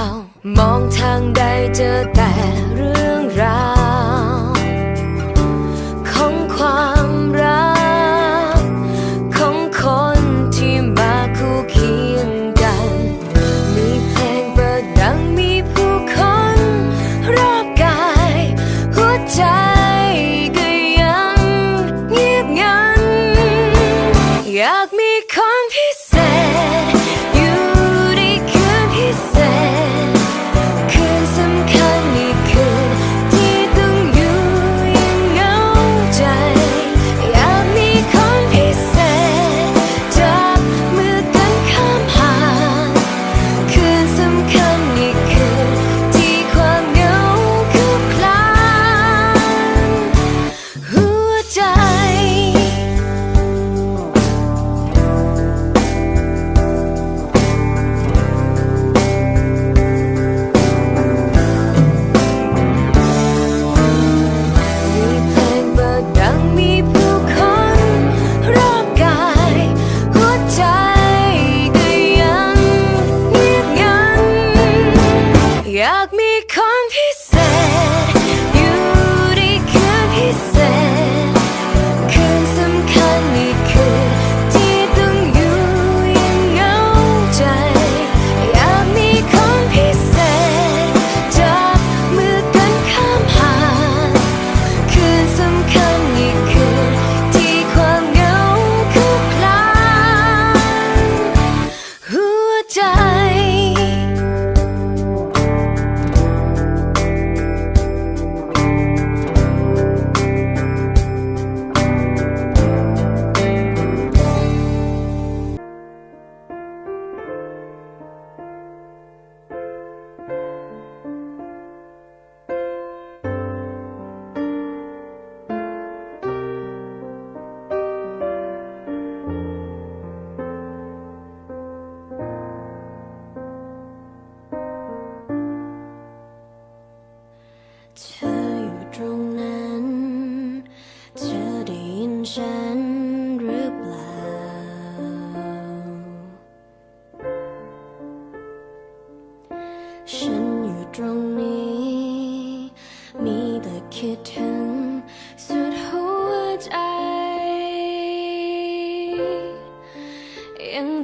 ามองทางใดเจอแต่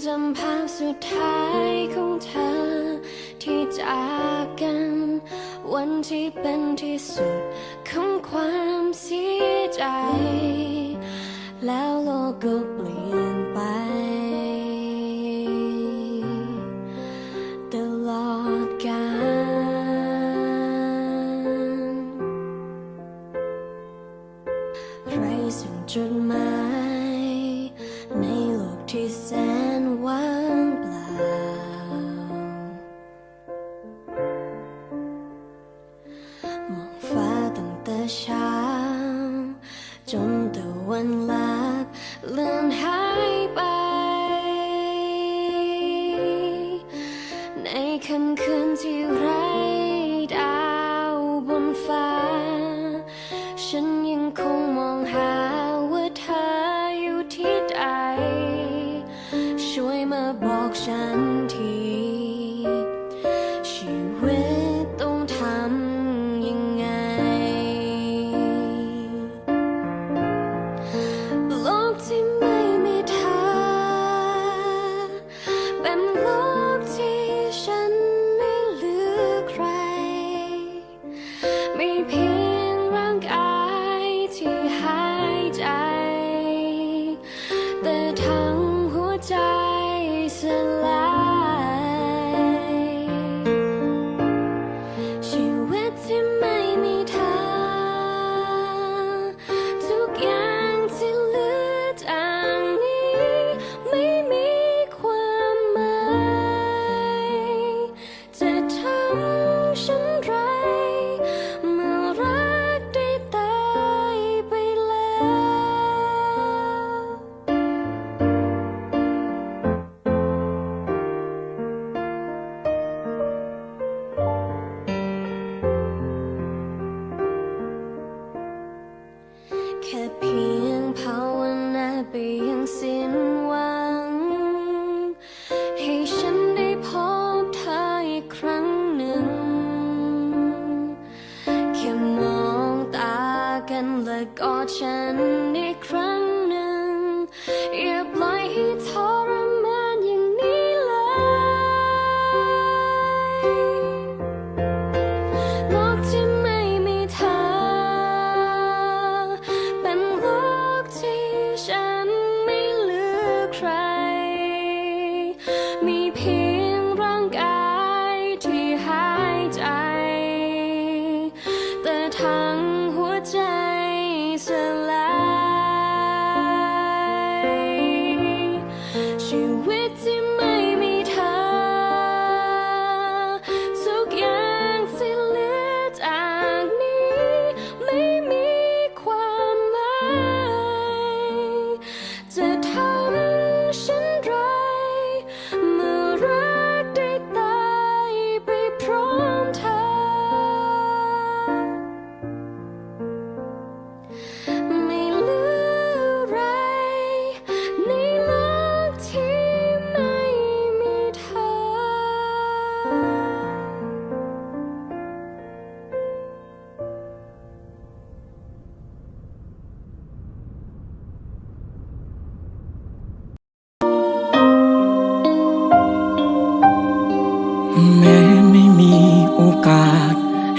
จำภาพสุดท้ายของเธอ ที่จากกัน วันที่เป็นที่สุดของความเสียใจ แล้วโลกก็เปลี่ยน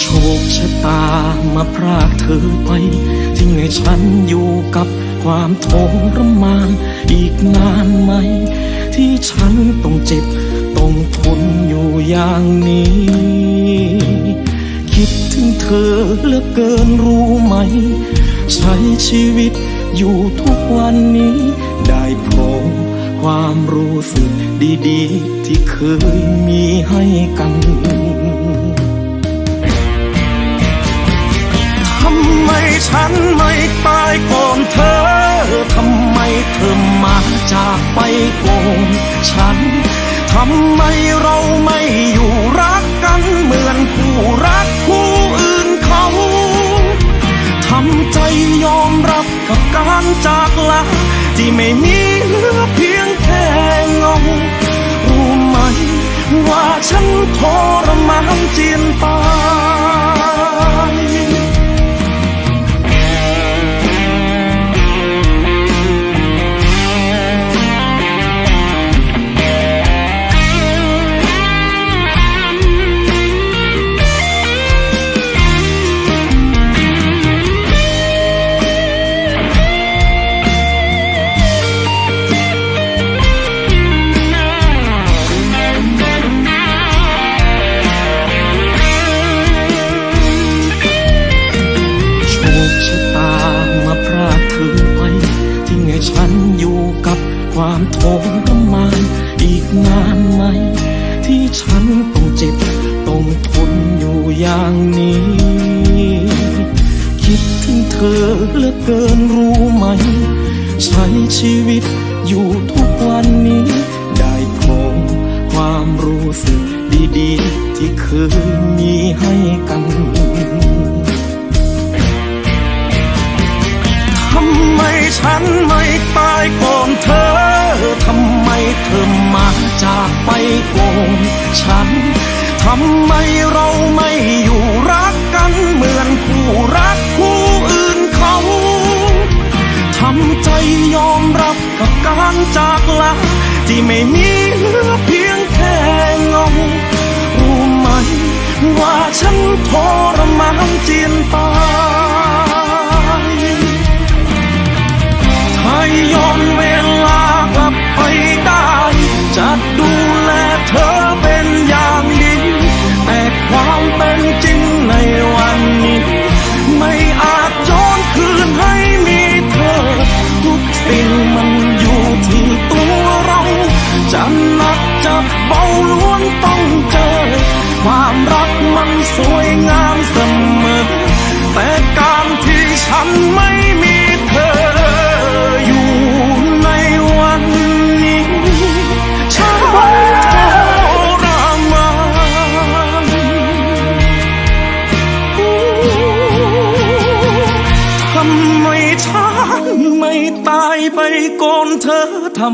โชคชะตามาพรากเธอไป ทิ้งให้ฉันอยู่กับความทรมาน อีกนานไหม ที่ฉันต้องเจ็บ ต้องทนอยู่อย่างนี้ คิดถึงเธอเหลือเกินรู้ไหม ใช้ชีวิตอยู่ทุกวันนี้ ได้พบความรู้สึกดีๆ ที่เคยมีให้กันำไมฉันไม่ตายก่อนเธอ ทำไมเธอมาจากไปก่อนฉัน ทำไมเราไม่อยู่รักกันเหมือนผู้รักผู้อื่นเขา ทำใจยอมรับกับการจากลาที่ไม่มีเหลือเพียงแค่เงารู้ไหมว่าฉันทรมานเจียนตา อย่างนี้ คิดถึงเธอเหลือเกินรู้ไหม ใช้ชีวิตอยู่ทุกวันนี้ ได้พบความรู้สึกดีๆ ที่เคยมีให้กันทำไมฉันไม่ตายก่อนเธอทำไมเธอมาจากไปก่อนฉัน ทำไมเราไม่อยู่รักกันเหมือนคู่รักคู่อื่นเขา ทำใจยอมรับกับการจากลาที่ไม่มีเหลือเพียงแค่เงา รู้ไหมว่าฉันทรมานเจียนตายถ้าย้อนเวลากลับไปได้ จะดูแลเธอ แต่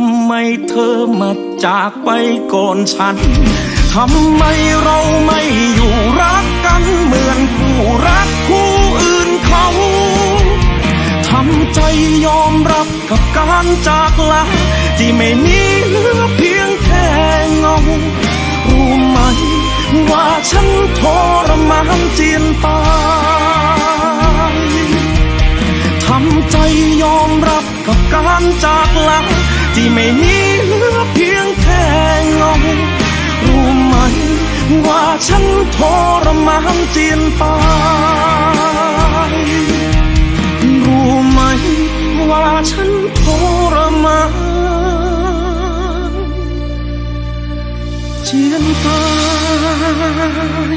ำไมเธอมาจากไปก่อนฉัน ทำไมเราไม่อยู่รักกันเหมือนคู่รักคู่อื่นเขา ทำใจยอมรับกับการจากลาที่ไม่มีเหลือเพียงแค่เงา รู้ไหมว่าฉันทรมานเจียนตายทำใจยอมรับกับการจากลา ที่ไม่มีเหลือเพียงแค่เงารู้ไหม ว่าฉันทรมานเจียนตายรู้ไหม ว่าฉันทรมานเจียนตาย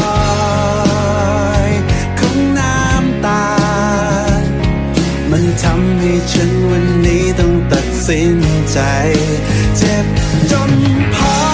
ำให้ฉันวันนี้ต้องตัดสินใจ เจ็บจนพอ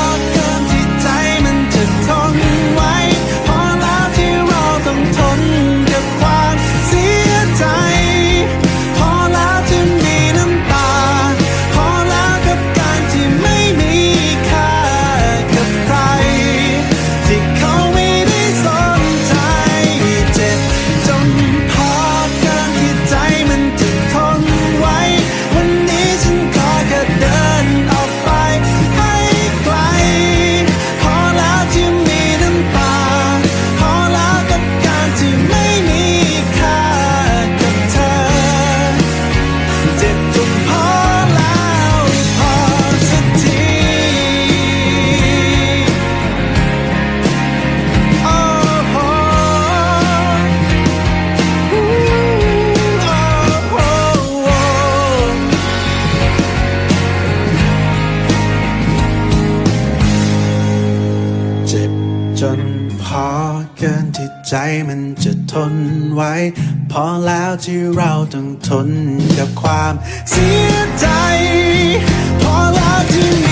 เกินที่ใจมันจะทนไว้ พอแล้วที่เราต้องทนกับความเสียใจ พอแล้วที่